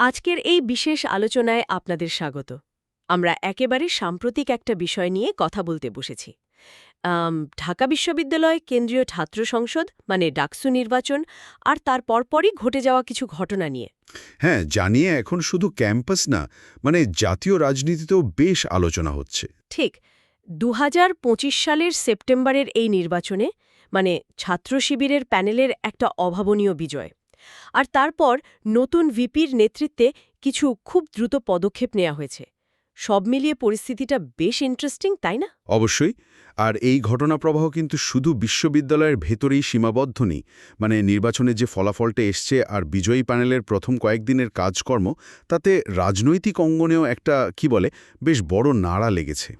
আজকের এই বিশেষ আলোচনায় আপনাদের স্বাগত। আমরা একেবারে সাম্প্রতিক একটা বিষয় নিয়ে কথা বলতে বসেছি। ঢাকা বিশ্ববিদ্যালয় কেন্দ্রীয় ছাত্র সংসদ মানে ডাকসু নির্বাচন আর তার পরপরই ঘটে যাওয়া কিছু ঘটনা নিয়ে। হ্যাঁ জানিয়ে এখন শুধু ক্যাম্পাস না মানে জাতীয় রাজনীতিতেও বেশ আলোচনা হচ্ছে। ঠিক দু হাজার পঁচিশ সালের সেপ্টেম্বরের এই নির্বাচনে মানে ছাত্র শিবিরের প্যানেলের একটা অভাবনীয় বিজয়। আর তারপর নতুন ভিপির নেতৃত্বে কিছু খুব দ্রুত পদক্ষেপ নেওয়া হয়েছে। সব মিলিয়ে পরিস্থিতিটা বেশ ইন্টারেস্টিং তাই না? অবশ্যই। আর এই ঘটনা প্রবাহ কিন্তু শুধু বিশ্ববিদ্যালয়ের ভেতরেই সীমাবদ্ধ নেই। মানে নির্বাচনে যে ফলাফলটা এসছে আর বিজয়ী প্যানেলের প্রথম কয়েকদিনের কাজকর্ম তাতে রাজনৈতিক অঙ্গনেও একটা কি বলে বেশ বড় নাড়া লেগেছে।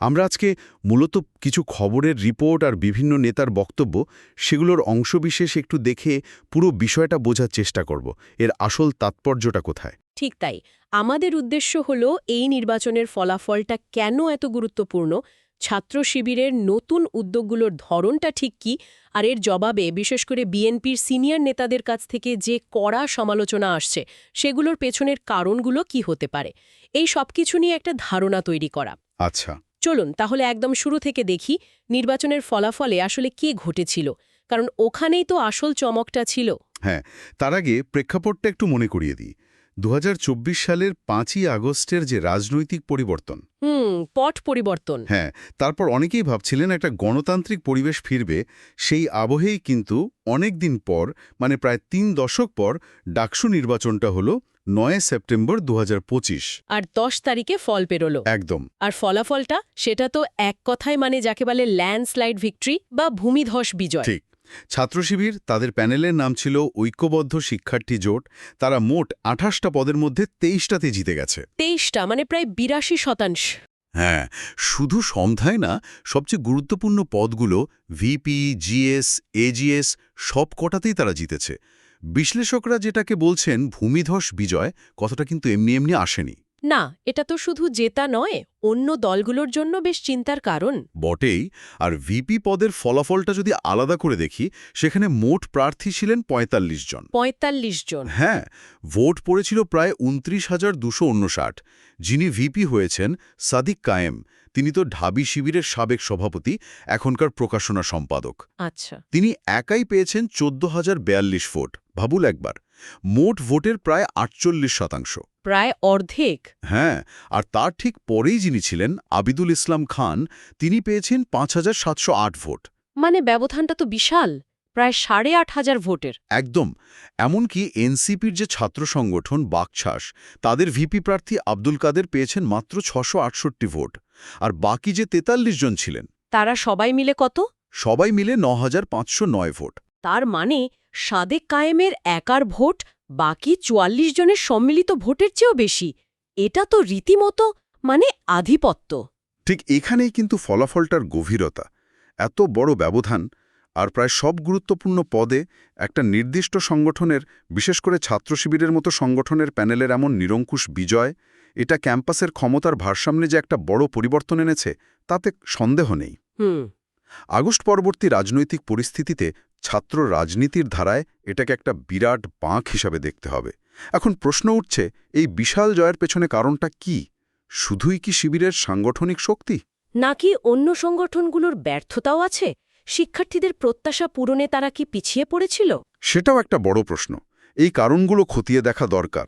আমরা আজকে মূলত কিছু খবরের রিপোর্ট আর বিভিন্ন নেতার বক্তব্য সেগুলোর অংশবিশেষ একটু দেখে পুরো বিষয়টা বোঝার চেষ্টা করব। এর আসল তাৎপর্যটা কোথায়? ঠিক তাই। আমাদের উদ্দেশ্য হল এই নির্বাচনের ফলাফলটা কেন এত গুরুত্বপূর্ণ? ছাত্র শিবিরের নতুন উদ্যোগগুলোর ধরনটা ঠিক কি? আর এর জবাবে বিশেষ করে বিএনপির সিনিয়র নেতাদের কাছ থেকে যে কড়া সমালোচনা আসছে সেগুলোর পেছনের কারণগুলো কি হতে পারে? এই সবকিছু নিয়ে একটা ধারণা তৈরি করা। আচ্ছা। চলুন তাহলে একদম শুরু থেকে দেখি নির্বাচনের ফলাফলে আসলে কি ঘটেছিল। কারণ ওখানেই তো আসল চমকটা ছিল। হ্যাঁ তার আগে প্রেক্ষাপটটা একটু মনে করিয়ে দিই। দু হাজার চব্বিশ সালের পাঁচই আগস্টের যে রাজনৈতিক পরিবর্তন। হুম পট পরিবর্তন। হ্যাঁ তারপর অনেকেই ভাবছিলেন একটা গণতান্ত্রিক পরিবেশ ফিরবে সেই আবহেই কিন্তু অনেক দিন পর মানে প্রায় তিন দশক পর ডাকসু নির্বাচনটা হলো নয় সেপ্টেম্বর দু হাজার পঁচিশ। আর দশ তারিখে ফল পেরোলো। একদম। আর ফলাফলটা সেটা তো এক কথায় মানে যাকে বলে ল্যান্ডস্লাইড ভিক্টরি বা ভূমিধস বিজয়। ঠিক। ছাত্র শিবির তাদের প্যানেলের নাম ছিল ঐক্যবদ্ধ শিক্ষার্থী জোট। তারা মোট আঠাশটা পদের মধ্যে তেইশটাতে জিতে গেছে। তেইশটা মানে প্রায় বিরাশি শতাংশ। হ্যাঁ শুধু সন্ধ্যায় না সবচেয়ে গুরুত্বপূর্ণ পদগুলো ভিপি জিএস এজিএস সব কটাতেই তারা জিতেছে। বিশ্লেষকরা যেটাকে বলছেন ভূমিধস বিজয় কথাটা কিন্তু এমনি এমনি আসেনি। না এটা তো শুধু জেতা নয় অন্য দলগুলোর জন্য বেশ চিন্তার কারণ। বটেই আর ভিপি পদের ফলাফলটা যদি আলাদা করে দেখি সেখানে মোট প্রার্থী ছিলেন ৪৫ জন। পঁয়তাল্লিশ জন। হ্যাঁ ভোট পড়েছিল প্রায় উনত্রিশ হাজার দুশো উনষাট। যিনি ভিপি হয়েছেন সাদিক কায়েম। তিনি তো ঢাবি শিবিরের সাবেক সভাপতি এখনকার প্রকাশনা সম্পাদক। আচ্ছা। তিনি একাই পেয়েছেন চোদ্দ হাজার বেয়াল্লিশ ভোট। ভাবুল একবার। মোট ভোটের প্রায় আটচল্লিশ শতাংশ। প্রায় অর্ধেক। হ্যাঁ আর তার ঠিক পরেই যিনি ছিলেন আবিদুল ইসলাম খান তিনি পেয়েছেন পাঁচ হাজার সাতশো আট ভোট। মানে ব্যবধানটা তো বিশাল প্রায় সাড়ে আট হাজার ভোটের। একদম এমনকি এনসিপির যে ছাত্র সংগঠন বাকছাস তাদের ভিপি প্রার্থী আব্দুল কাদের পেয়েছেন মাত্র ছশো আটষট্টি ভোট আর বাকি যে তেতাল্লিশ জন ছিলেন তারা সবাই মিলে কত? সবাই মিলে ন হাজার পাঁচশো নয় ভোট। তার মানে সাদেক কায়েমের একার ভোট বাকি চুয়াল্লিশ জনের সম্মিলিত ভোটের চেয়েও বেশি। এটা তো রীতিমতো মানে আধিপত্য। ঠিক এখানেই কিন্তু ফলাফলটার গভীরতা। এত বড় ব্যবধান আর প্রায় সব গুরুত্বপূর্ণ পদে একটা নির্দিষ্ট সংগঠনের বিশেষ করে ছাত্র শিবিরের মতো সংগঠনের প্যানেলের এমন নিরঙ্কুশ বিজয় এটা ক্যাম্পাসের ক্ষমতার ভারসাম্যে যে একটা বড় পরিবর্তন এনেছে তাতে সন্দেহ নেই। আগস্ট পরবর্তী রাজনৈতিক পরিস্থিতিতে ছাত্র রাজনীতির ধারায় এটাকে একটা বিরাট বাঁক হিসাবে দেখতে হবে। এখন প্রশ্ন উঠছে এই বিশাল জয়ের পেছনে কারণটা কি? শুধুই কি শিবিরের সাংগঠনিক শক্তি? নাকি অন্য সংগঠনগুলোর ব্যর্থতাও আছে? শিক্ষার্থীদের প্রত্যাশা পূরণে তারা কি পিছিয়ে পড়েছিল? সেটাও একটা বড় প্রশ্ন। এই কারণগুলো খতিয়ে দেখা দরকার।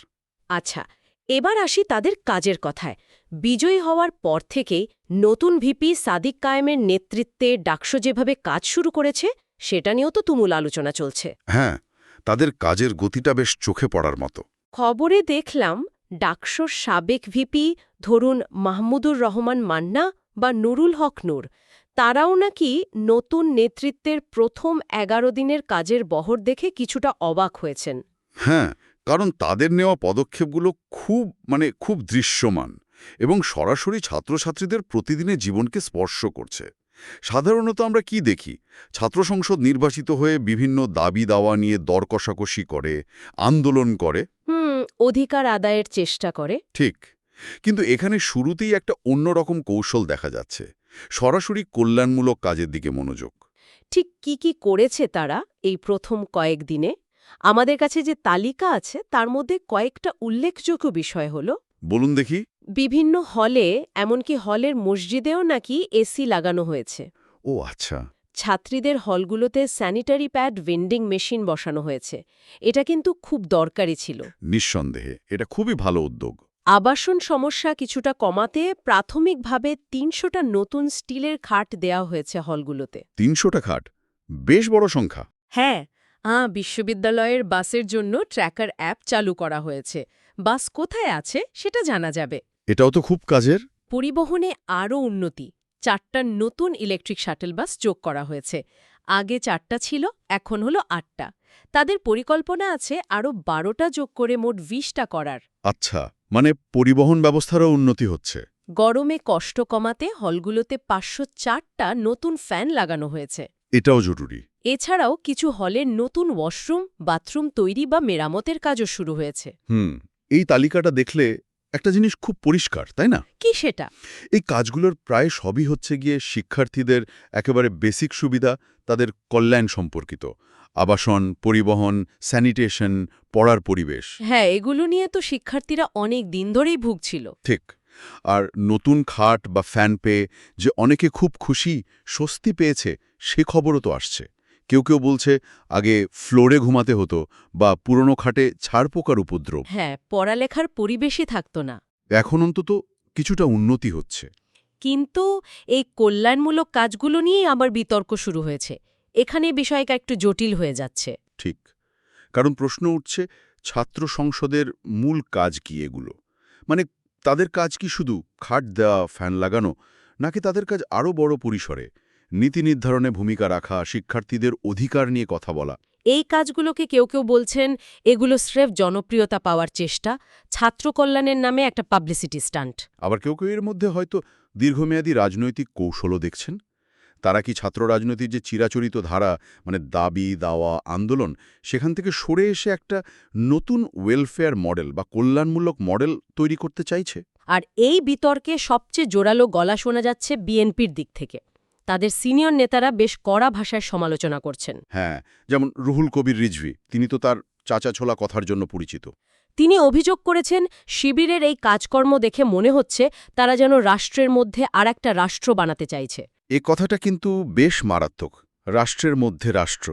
আচ্ছা এবার আসি তাদের কাজের কথায়। বিজয়ী হওয়ার পর থেকেই নতুন ভিপি সাদিক কায়েমের নেতৃত্বে ডাকসো যেভাবে কাজ শুরু করেছে সেটা নিয়েও তো তুমুল আলোচনা চলছে। হ্যাঁ তাদের কাজের গতিটা বেশ চোখে পড়ার মতো। খবরে দেখলাম ডাকসোর সাবেক ভিপি ধরুন মাহমুদুর রহমান মান্না বা নুরুল হক নূর তারাও নাকি নতুন নেতৃত্বের প্রথম এগারো দিনের কাজের বহর দেখে কিছুটা অবাক হয়েছেন। হ্যাঁ কারণ তাদের নেওয়া পদক্ষেপগুলো খুব মানে খুব দৃশ্যমান এবং সরাসরি ছাত্রছাত্রীদের প্রতিদিনের জীবনকে স্পর্শ করছে। সাধারণত আমরা কি দেখি? ছাত্র সংসদ নির্বাচিত হয়ে বিভিন্ন দাবি দাওয়া নিয়ে দর কষাকষি করে আন্দোলন করে। হুম অধিকার আদায়ের চেষ্টা করে। ঠিক। কিন্তু এখানে শুরুতেই একটা অন্যরকম কৌশল দেখা যাচ্ছে। সরাসরি কল্যাণমূলক কাজের দিকে মনোযোগ। ঠিক কি কি করেছে তারা এই প্রথম কয়েকদিনে? আমাদের কাছে যে তালিকা আছে তার মধ্যে কয়েকটা উল্লেখযোগ্য বিষয় হলো বলুন দেখি। বিভিন্ন হলে এমনকি হলের মসজিদেও নাকি এসি লাগানো হয়েছে। ও আচ্ছা। ছাত্রীদের হলগুলোতে স্যানিটারি প্যাড ভেন্ডিং মেশিন বসানো হয়েছে। এটা কিন্তু খুব দরকারি ছিল। নিঃসন্দেহে এটা খুবই ভালো উদ্যোগ। আবাসন সমস্যা কিছুটা কমাতে প্রাথমিকভাবে তিনশোটা নতুন স্টিলের খাট দেওয়া হয়েছে হলগুলোতে। তিনশোটা খাট? বেশ বড় সংখ্যা। হ্যাঁ আঁ বিশ্ববিদ্যালয়ের বাসের জন্য ট্র্যাকার অ্যাপ চালু করা হয়েছে। বাস কোথায় আছে সেটা জানা যাবে। এটাও তো খুব কাজের। পরিবহনে আরও উন্নতি। চারটা নতুন ইলেকট্রিক শাটল বাস যোগ করা হয়েছে। আগে চারটা ছিল এখন হলো আটটা। তাদের পরিকল্পনা আছে আরও বারোটা যোগ করে মোট বিশটা করার। আচ্ছা মানে পরিবহন ব্যবস্থারও উন্নতি হচ্ছে। গরমে কষ্ট কমাতে হলগুলোতে পাঁচশো চারটা নতুন ফ্যান লাগানো হয়েছে। এটাও জরুরি। এছাড়াও কিছু হলের নতুন ওয়াশরুম বাথরুম তৈরি বা মেরামতের কাজও শুরু হয়েছে। হুম এই তালিকাটা দেখলে একটা জিনিস খুব পরিষ্কার তাই না? কি সেটা? এই কাজগুলোর প্রায় সবই হচ্ছে গিয়ে শিক্ষার্থীদের একেবারে বেসিক সুবিধা তাদের কল্যাণ সম্পর্কিত। আবাসন পরিবহন স্যানিটেশন পড়ার পরিবেশ। হ্যাঁ এগুলো নিয়ে তো শিক্ষার্থীরা অনেক দিন ধরেই ভুগছিল। ঠিক। আর নতুন খাট বা ফ্যান পেয়ে যে অনেকে খুব খুশি স্বস্তি পেয়েছে সে খবরও তো আসছে। কেউ কেউ বলছে আগে ফ্লোরে ঘুমাতে হতো বা পুরনো খাটে ছাড়পোকার উপদ্রব। হ্যাঁ পড়ালেখার পরিবেশই থাকত না। এখন অন্তত কিছুটা উন্নতি হচ্ছে। কিন্তু এই কল্যাণমূলক কাজগুলো নিয়েই আবার বিতর্ক শুরু হয়েছে। এখানে বিষয়টা একটু জটিল হয়ে যাচ্ছে। ঠিক। কারণ প্রশ্ন উঠছে ছাত্র সংসদের মূল কাজ কি এগুলো? মানে তাদের কাজ কি শুধু খাট দেওয়া ফ্যান লাগানো নাকি তাদের কাজ আরও বড় পরিসরে? নীতি নির্ধারণে ভূমিকা রাখা শিক্ষার্থীদের অধিকার নিয়ে কথা বলা। এই কাজগুলোকে কেউ কেউ বলছেন এগুলো স্রেফ জনপ্রিয়তা পাওয়ার চেষ্টা ছাত্র কল্যাণের নামে একটা পাবলিসিটি স্টান্ট। আবার কেউ কেউ এর মধ্যে হয়তো দীর্ঘমেয়াদী রাজনৈতিক কৌশলও দেখছেন। তারা কি ছাত্র রাজনীতির যে চিরাচরিত ধারা মানে দাবি দাওয়া আন্দোলন সেখান থেকে সরে এসে একটা নতুন ওয়েলফেয়ার মডেল বা কল্যাণমূলক মডেল তৈরি করতে চাইছে? আর এই বিতর্কে সবচেয়ে জোরালো গলা শোনা যাচ্ছে বিএনপির দিক থেকে। তাদের সিনিয়র নেতারা বেশ কড়া ভাষায় সমালোচনা করছেন। হ্যাঁ যেমন রুহুল কবির রিজভি তিনি তো তার চাচা ছোলা কথার জন্য পরিচিত। তিনি অভিযোগ করেছেন শিবিরের এই কাজকর্ম দেখে মনে হচ্ছে তারা যেন রাষ্ট্রের মধ্যে আর একটা রাষ্ট্র বানাতে চাইছে। এ কথাটা কিন্তু বেশ মারাত্মক রাষ্ট্রের মধ্যে রাষ্ট্র।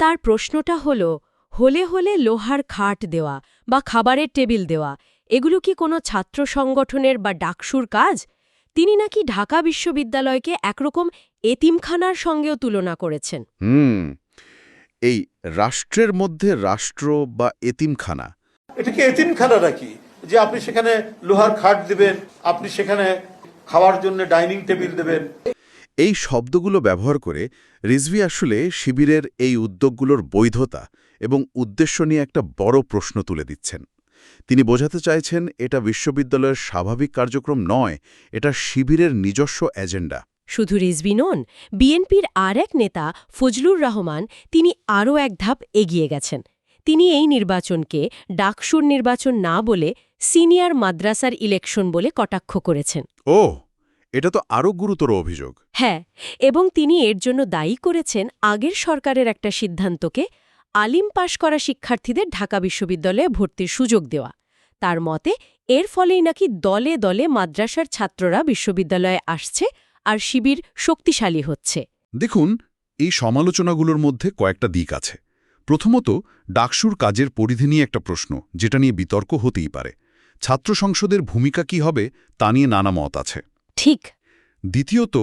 তার প্রশ্নটা হল হলে হলে লোহার খাট দেওয়া বা খাবারের টেবিল দেওয়া এগুলো কি কোনো ছাত্র সংগঠনের বা ডাকসুর কাজ? তিনি নাকি ঢাকা বিশ্ববিদ্যালয়কে একরকম এতিমখানার সঙ্গেও তুলনা করেছেন। হুম এই রাষ্ট্রের মধ্যে রাষ্ট্র বা এতিমখানা। এটাকে এতিমখানা নাকি? যে আপনি সেখানে লোহার খাট দিবেন আপনি সেখানে খাওয়ার জন্য ডাইনিং টেবিল দেবেন। এই শব্দগুলো ব্যবহার করে রিজভি আসলে শিবিরের এই উদ্যোগগুলোর বৈধতা এবং উদ্দেশ্য নিয়ে একটা বড় প্রশ্ন তুলে দিচ্ছেন। তিনি বোঝাতে চাইছেন এটা বিশ্ববিদ্যালয়ের স্বাভাবিক কার্যক্রম নয় এটা শিবিরের নিজস্ব এজেন্ডা। শুধু রিজভি নন বিএনপির আর এক নেতা ফজলুর রহমান তিনি আরও এক ধাপ এগিয়ে গেছেন। তিনি এই নির্বাচনকে ডাকসুর নির্বাচন না বলে সিনিয়র মাদ্রাসার ইলেকশন বলে কটাক্ষ করেছেন। ও এটা তো আরও গুরুতর অভিযোগ। হ্যাঁ এবং তিনি এর জন্য দায়ী করেছেন আগের সরকারের একটা সিদ্ধান্তকে আলিম পাশ করা শিক্ষার্থীদের ঢাকা বিশ্ববিদ্যালয়ে ভর্তির সুযোগ দেওয়া। তার মতে এর ফলেই নাকি দলে দলে মাদ্রাসার ছাত্ররা বিশ্ববিদ্যালয়ে আসছে আর শিবির শক্তিশালী হচ্ছে। দেখুন এই সমালোচনাগুলোর মধ্যে কয়েকটা দিক আছে। প্রথমত ডাকসুর কাজের পরিধি নিয়ে একটা প্রশ্ন যেটা নিয়ে বিতর্ক হতেই পারে। ছাত্র সংসদের ভূমিকা কি হবে তা নিয়ে নানা মত আছে। ঠিক। দ্বিতীয়ত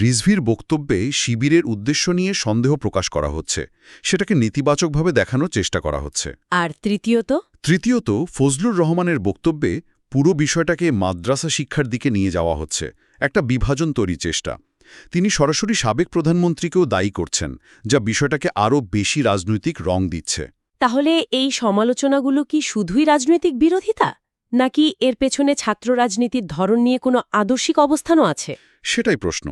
রিজভির বক্তব্যে শিবিরের উদ্দেশ্য নিয়ে সন্দেহ প্রকাশ করা হচ্ছে। সেটাকে নেতিবাচকভাবে দেখানোর চেষ্টা করা হচ্ছে। আর তৃতীয়ত? তৃতীয়ত ফজলুর রহমানের বক্তব্যে পুরো বিষয়টাকে মাদ্রাসা শিক্ষার দিকে নিয়ে যাওয়া হচ্ছে। একটা বিভাজন তৈরি চেষ্টা। তিনি সরাসরি সাবেক প্রধানমন্ত্রীকেও দায়ী করছেন যা বিষয়টাকে আরও বেশি রাজনৈতিক রং দিচ্ছে। তাহলে এই সমালোচনাগুলো কি শুধুই রাজনৈতিক বিরোধিতা? নাকি এর পেছনে ছাত্র রাজনীতির ধরন নিয়ে কোনো আদর্শিক অবস্থানও আছে? সেটাই প্রশ্ন।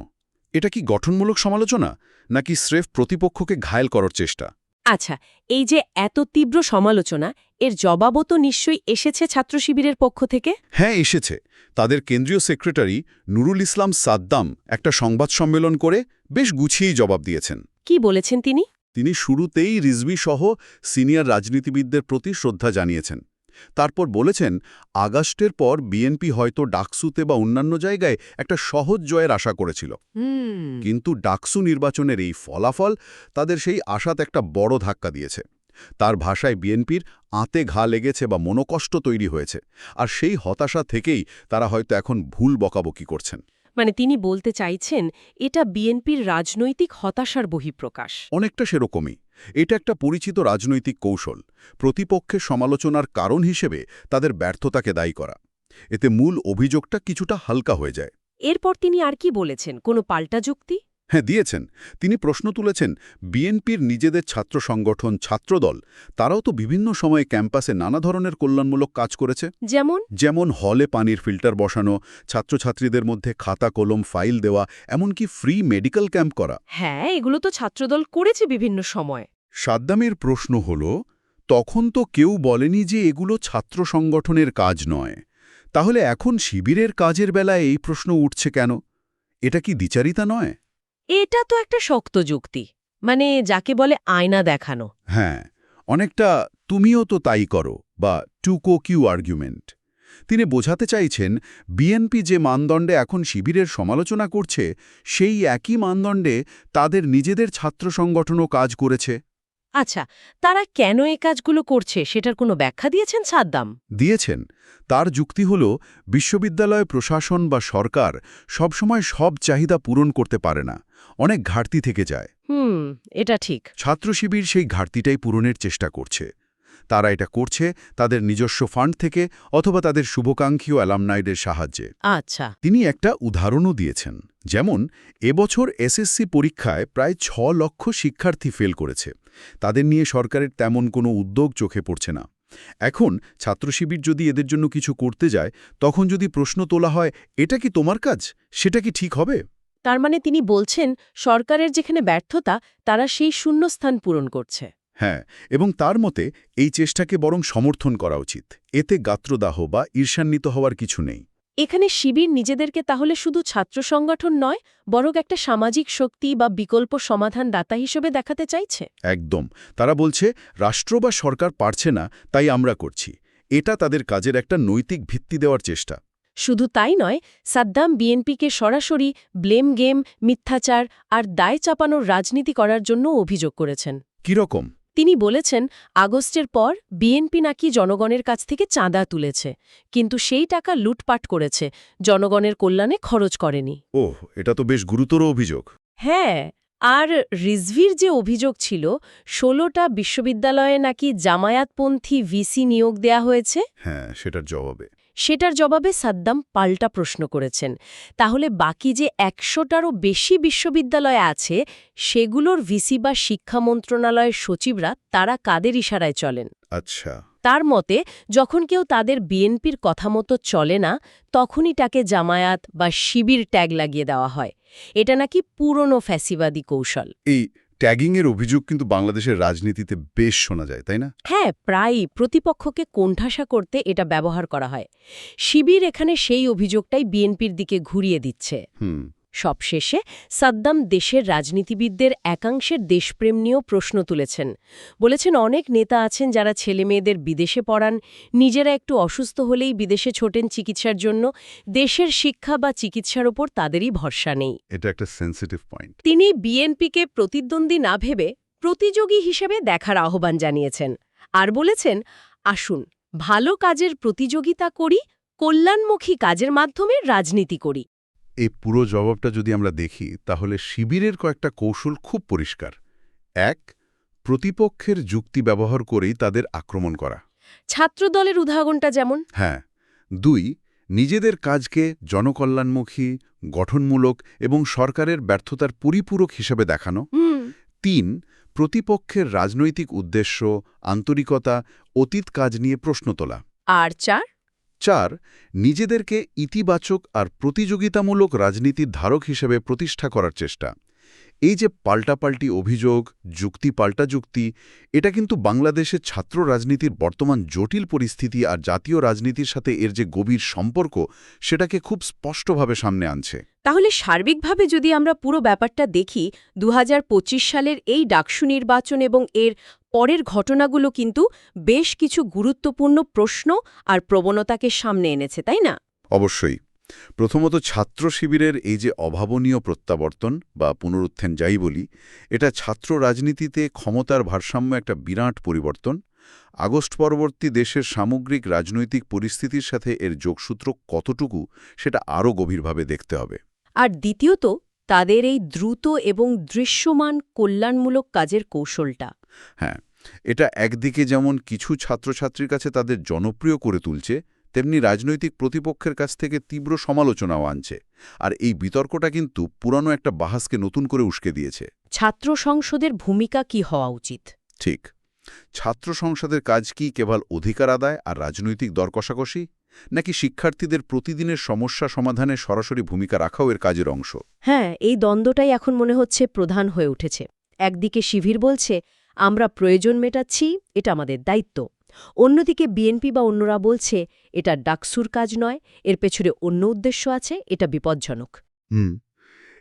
এটা কি গঠনমূলক সমালোচনা নাকি স্রেফ প্রতিপক্ষকে ঘায়েল করার চেষ্টা? আচ্ছা এই যে এত তীব্র সমালোচনা এর জবাবও তো নিশ্চয়ই এসেছে ছাত্র শিবিরের পক্ষ থেকে? হ্যাঁ এসেছে। তাদের কেন্দ্রীয় সেক্রেটারি নুরুল ইসলাম সাদ্দাম একটা সংবাদ সম্মেলন করে বেশ গুছিয়েই জবাব দিয়েছেন। কি বলেছেন তিনি? তিনি শুরুতেই রিজবি সহ সিনিয়র রাজনীতিবিদদের প্রতি শ্রদ্ধা জানিয়েছেন। তারপর বলেছেন আগস্টের পর বিএনপি হয়তো ডাকসুতে বা অন্যান্য জায়গায় একটা সহজ জয়ের আশা করেছিল। কিন্তু ডাকসু নির্বাচনের এই ফলাফল তাদের সেই আশাত একটা বড় ধাক্কা দিয়েছে। তার ভাষায় বিএনপির আঁতে ঘা লেগেছে বা মনোকষ্ট তৈরি হয়েছে। আর সেই হতাশা থেকেই তারা হয়তো এখন ভুল বকাবকি করছেন। মানে তিনি বলতে চাইছেন এটা বিএনপির রাজনৈতিক হতাশার বহিঃপ্রকাশ। অনেকটা সেরকমই। এটা একটা পরিচিত রাজনৈতিক কৌশল, প্রতিপক্ষের সমালোচনার কারণ হিসেবে তাদের ব্যর্থতাকে দায়ী করা। এতে মূল অভিযোগটা কিছুটা হালকা হয়ে যায়। এরপর তিনি আর কি বলেছেন? কোনো পাল্টা যুক্তি? হ্যাঁ দিয়েছেন। তিনি প্রশ্ন তুলেছেন বিএনপির নিজেদের ছাত্র সংগঠন ছাত্রদল তারাও তো বিভিন্ন সময়ে ক্যাম্পাসে নানা ধরনের কল্যাণমূলক কাজ করেছে। যেমন? যেমন হলে পানির ফিল্টার বসানো ছাত্রছাত্রীদের মধ্যে খাতা কলম ফাইল দেওয়া এমনকি ফ্রি মেডিকেল ক্যাম্প করা। হ্যাঁ এগুলো তো ছাত্রদল করেছে বিভিন্ন সময়। সাদ্দামের প্রশ্ন হল তখন তো কেউ বলেনি যে এগুলো ছাত্র সংগঠনের কাজ নয়। তাহলে এখন শিবিরের কাজের বেলায় এই প্রশ্ন উঠছে কেন? এটা কি দ্বিচারিতা নয়? এটা তো একটা শক্ত যুক্তি। মানে যাকে বলে আয়না দেখানো। হ্যাঁ অনেকটা তুমিও তো তাই করো, বা টুকো কিউ আর্গুমেন্ট। তিনি বোঝাতে চাইছেন বিএনপি যে মানদণ্ডে এখন শিবিরের সমালোচনা করছে, সেই একই মানদণ্ডে তাদের নিজেদের ছাত্র সংগঠনও কাজ করেছে। আচ্ছা তারা কেন এই কাজগুলো করছে সেটার কোনো ব্যাখ্যা দিয়েছেন সাদ্দাম? দিয়েছেন। তার যুক্তি হল বিশ্ববিদ্যালয় প্রশাসন বা সরকার সবসময় সব চাহিদা পূরণ করতে পারে না অনেক ঘাটতি থেকে যায়। হুম এটা ঠিক। ছাত্র শিবির সেই ঘাটতিটাই পূরণের চেষ্টা করছে। তারা এটা করছে তাদের নিজস্ব ফান্ড থেকে অথবা তাদের শুভকাঙ্ক্ষী ও অ্যালামনাইডের সাহায্যে। আচ্ছা। তিনি একটা উদাহরণও দিয়েছেন যেমন এবছর এসএসসি পরীক্ষায় প্রায় ছ লক্ষ শিক্ষার্থী ফেল করেছে। তাদের নিয়ে সরকারের তেমন কোনো উদ্যোগ চোখে পড়ছে না। এখন ছাত্রশিবির যদি এদের জন্য কিছু করতে যায় তখন যদি প্রশ্ন তোলা হয় এটা কি তোমার কাজ? সেটা কি ঠিক হবে? তার মানে তিনি বলছেন সরকারের যেখানে ব্যর্থতা তারা সেই শূন্যস্থান পূরণ করছে। হ্যাঁ এবং তার মতে এই চেষ্টাকে বরং সমর্থন করা উচিত। এতে গাত্রদাহ বা ঈর্ষান্বিত হওয়ার কিছু নেই। এখানে শিবির নিজেদেরকে তাহলে শুধু ছাত্র সংগঠন নয় বরং একটা সামাজিক শক্তি বা বিকল্প সমাধান দাতা হিসেবে দেখাতে চাইছে। একদম। তারা বলছে রাষ্ট্র বা সরকার পারছে না তাই আমরা করছি। এটা তাদের কাজের একটা নৈতিক ভিত্তি দেওয়ার চেষ্টা। শুধু তাই নয় সাদ্দাম বিএনপিকে সরাসরি ব্লেম গেম মিথ্যাচার আর দায় চাপানোর রাজনীতি করার জন্য অভিযোগ করেছেন। কীরকম? তিনি বলেছেন আগস্টের পর বিএনপি নাকি জনগণের কাছ থেকে চাঁদা তুলেছে কিন্তু সেই টাকা লুটপাট করেছে জনগণের কল্যাণে খরচ করেনি। ওহ এটা তো বেশ গুরুতর অভিযোগ। হ্যাঁ আর রিজভির যে অভিযোগ ছিল ষোলোটা বিশ্ববিদ্যালয়ে নাকি জামায়াতপন্থী ভিসি নিয়োগ দেয়া হয়েছে? হ্যাঁ সেটার জবাবে। সেটার জবাবে সাদ্দাম পাল্টা প্রশ্ন করেছেন। তাহলে বাকি যে একশোটারও বেশি বিশ্ববিদ্যালয় আছে সেগুলোর ভিসি বা শিক্ষা মন্ত্রণালয়ের সচিবরা তারা কাদের ইশারায় চলেন? আচ্ছা। তার মতে যখন কেউ তাদের বিএনপির কথা মতো চলে না তখনই তাকে জামায়াত বা শিবির ট্যাগ লাগিয়ে দেওয়া হয়। এটা নাকি পুরনো ফ্যাসিবাদী কৌশল। এই ট্যাগিংয়ের অভিযোগ কিন্তু বাংলাদেশের রাজনীতিতে বেশ শোনা যায় তাই না? হ্যাঁ প্রায়ই প্রতিপক্ষকে কোণঠাসা করতে এটা ব্যবহার করা হয়। শিবির এখানে সেই অভিযোগটাই বিএনপির দিকে ঘুরিয়ে দিচ্ছে। হুম। সবশেষে সাদ্দাম দেশের রাজনীতিবিদদের একাংশের দেশপ্রেম নিয়েও প্রশ্ন তুলেছেন। বলেছেন অনেক নেতা আছেন যারা ছেলেমেয়েদের বিদেশে পড়ান নিজেরা একটু অসুস্থ হলেই বিদেশে ছোটেন চিকিৎসার জন্য দেশের শিক্ষা বা চিকিৎসার ওপর তাদেরই ভরসা নেই। এটা একটা সেন্সিটিভ পয়েন্ট তিনি বিএনপিকে প্রতিদ্বন্দ্বী না ভেবে প্রতিযোগী হিসেবে দেখার আহ্বান জানিয়েছেন। আর বলেছেন আসুন ভালো কাজের প্রতিযোগিতা করি কল্যাণমুখী কাজের মাধ্যমে রাজনীতি করি। এই পুরো জবাবটা যদি আমরা দেখি তাহলে শিবিরের কয়েকটা কৌশল খুব পরিষ্কার। এক প্রতিপক্ষের যুক্তি ব্যবহার করেই তাদের আক্রমণ করা। ছাত্রদলের উদাহরণটা যেমন? হ্যাঁ। দুই নিজেদের কাজকে জনকল্যাণমুখী গঠনমূলক এবং সরকারের ব্যর্থতার পরিপূরক হিসেবে দেখানো। তিন প্রতিপক্ষের রাজনৈতিক উদ্দেশ্য আন্তরিকতা অতীত কাজ নিয়ে প্রশ্ন তোলা। আর চার? চার, নিজেদেরকে ইতিবাচক আর প্রতিযোগিতামূলক রাজনীতির ধারক হিসেবে প্রতিষ্ঠা করার চেষ্টা। এই যে পাল্টাপাল্টি অভিযোগ, যুক্তি পাল্টা যুক্তি, এটা কিন্তু বাংলাদেশের ছাত্র রাজনীতির বর্তমান জটিল পরিস্থিতি আর জাতীয় রাজনীতির সাথে এর যে গভীর সম্পর্ক, সেটাকে খুব স্পষ্টভাবে সামনে আনছে। তাহলে সার্বিকভাবে যদি আমরা পুরো ব্যাপারটা দেখি দু হাজার পঁচিশ সালের এই ডাকসু নির্বাচন এবং এর পরের ঘটনাগুলো কিন্তু বেশ কিছু গুরুত্বপূর্ণ প্রশ্ন আর প্রবণতাকে সামনে এনেছে তাই না? অবশ্যই। প্রথমত ছাত্র শিবিরের এই যে অভাবনীয় প্রত্যাবর্তন বা পুনরুত্থান যাই বলি এটা ছাত্র রাজনীতিতে ক্ষমতার ভারসাম্য একটা বিরাট পরিবর্তন। আগস্ট পরবর্তী দেশের সামগ্রিক রাজনৈতিক পরিস্থিতির সাথে এর যোগসূত্র কতটুকু সেটা আরও গভীরভাবে দেখতে হবে। আর দ্বিতীয়ত তাদের এই দ্রুত এবং দৃশ্যমান কল্যাণমূলক কাজের কৌশলটা। হ্যাঁ এটা একদিকে যেমন কিছু ছাত্রছাত্রীর কাছে তাদের জনপ্রিয় করে তুলছে তেমনি রাজনৈতিক প্রতিপক্ষের কাছ থেকে তীব্র সমালোচনাও আনছে। আর এই বিতর্কটা কিন্তু পুরানো একটা বাহাসকে নতুন করে উস্কে দিয়েছে। ছাত্র সংসদের ভূমিকা কি হওয়া উচিত? ঠিক। ছাত্র সংসদের কাজ কি কেবল অধিকার আদায় আর রাজনৈতিক দর কষাকষি নাকি শিক্ষার্থীদের প্রতিদিনের সমস্যা সমাধানে সরাসরি ভূমিকা রাখাও এর কাজের অংশ? হ্যাঁ এই দ্বন্দ্বটাই এখন মনে হচ্ছে প্রধান হয়ে উঠেছে। একদিকে শিবির বলছে আমরা প্রয়োজন মেটাচ্ছি এটা আমাদের দায়িত্ব। অন্যদিকে বিএনপি বা অন্যরা বলছে এটা ডাকসুর কাজ নয় এর পেছনে অন্য উদ্দেশ্য আছে এটা বিপজ্জনক। হুম।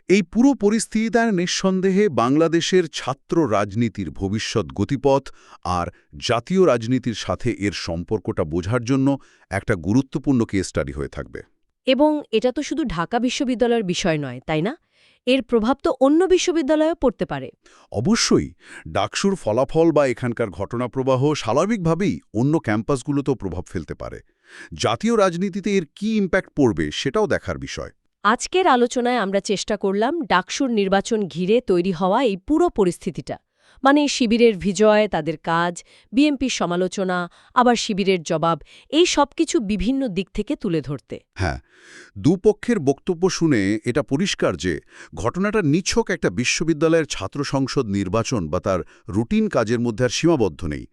এই পুরো পরিস্থিতিটা নিঃসন্দেহে বাংলাদেশের ছাত্র রাজনীতির ভবিষ্যৎ গতিপথ আর জাতীয় রাজনীতির সাথে এর সম্পর্কটা বোঝার জন্য একটা গুরুত্বপূর্ণ কেস স্টাডি হয়ে থাকবে। এবং এটা তো শুধু ঢাকা বিশ্ববিদ্যালয়ের বিষয় নয় তাই না? এর প্রভাব তো অন্য বিশ্ববিদ্যালয়েও পড়তে পারে। অবশ্যই ডাকসুর ফলাফল বা এখানকার ঘটনাপ্রবাহ স্বাভাবিকভাবেই অন্য ক্যাম্পাসগুলোতেও প্রভাব ফেলতে পারে। জাতীয় রাজনীতিতে এর কি ইম্প্যাক্ট পড়বে সেটাও দেখার বিষয়। আজকের আলোচনায় আমরা চেষ্টা করলাম ডাকসুর নির্বাচন ঘিরে তৈরি হওয়া এই পুরো পরিস্থিতিটা। মানে শিবিরের বিজয় তাদের কাজ বিএমপির সমালোচনা আবার শিবিরের জবাব এই সব কিছু বিভিন্ন দিক থেকে তুলে ধরতে। হ্যাঁ দুপক্ষের বক্তব্য শুনে এটা পরিষ্কার যে ঘটনাটা নিছক একটা বিশ্ববিদ্যালয়ের ছাত্র সংসদ নির্বাচন বা তার রুটিন কাজের মধ্যে আর সীমাবদ্ধ নেই।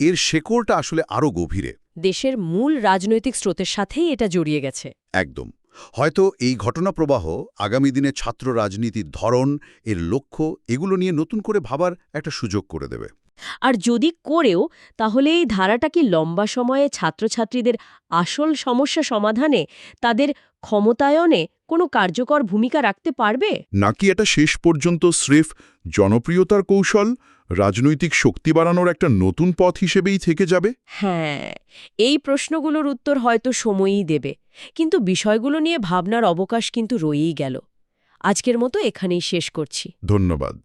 এর শেকড়টা আসলে আরও গভীরে। দেশের মূল রাজনৈতিক স্রোতের সাথেই এটা জড়িয়ে গেছে। একদম। হয়তো এই ঘটনাপ্রবাহ আগামী দিনে ছাত্র রাজনীতির ধরন এর লক্ষ্য এগুলো নিয়ে নতুন করে ভাবার একটা সুযোগ করে দেবে। আর যদি করেও তাহলে এই ধারাটা কি লম্বা সময়ে ছাত্রছাত্রীদের আসল সমস্যা সমাধানে তাদের ক্ষমতায়নে কোনো কার্যকর ভূমিকা রাখতে পারবে? নাকি এটা শেষ পর্যন্ত স্রেফ জনপ্রিয়তার কৌশল রাজনৈতিক শক্তি বাড়ানোর একটা নতুন পথ হিসেবেই থেকে যাবে? হ্যাঁ এই প্রশ্নগুলোর উত্তর হয়তো সময়ই দেবে কিন্তু বিষয়গুলো নিয়ে ভাবনার অবকাশ কিন্তু রয়েই গেল। আজকের মতো এখানেই শেষ করছি। ধন্যবাদ।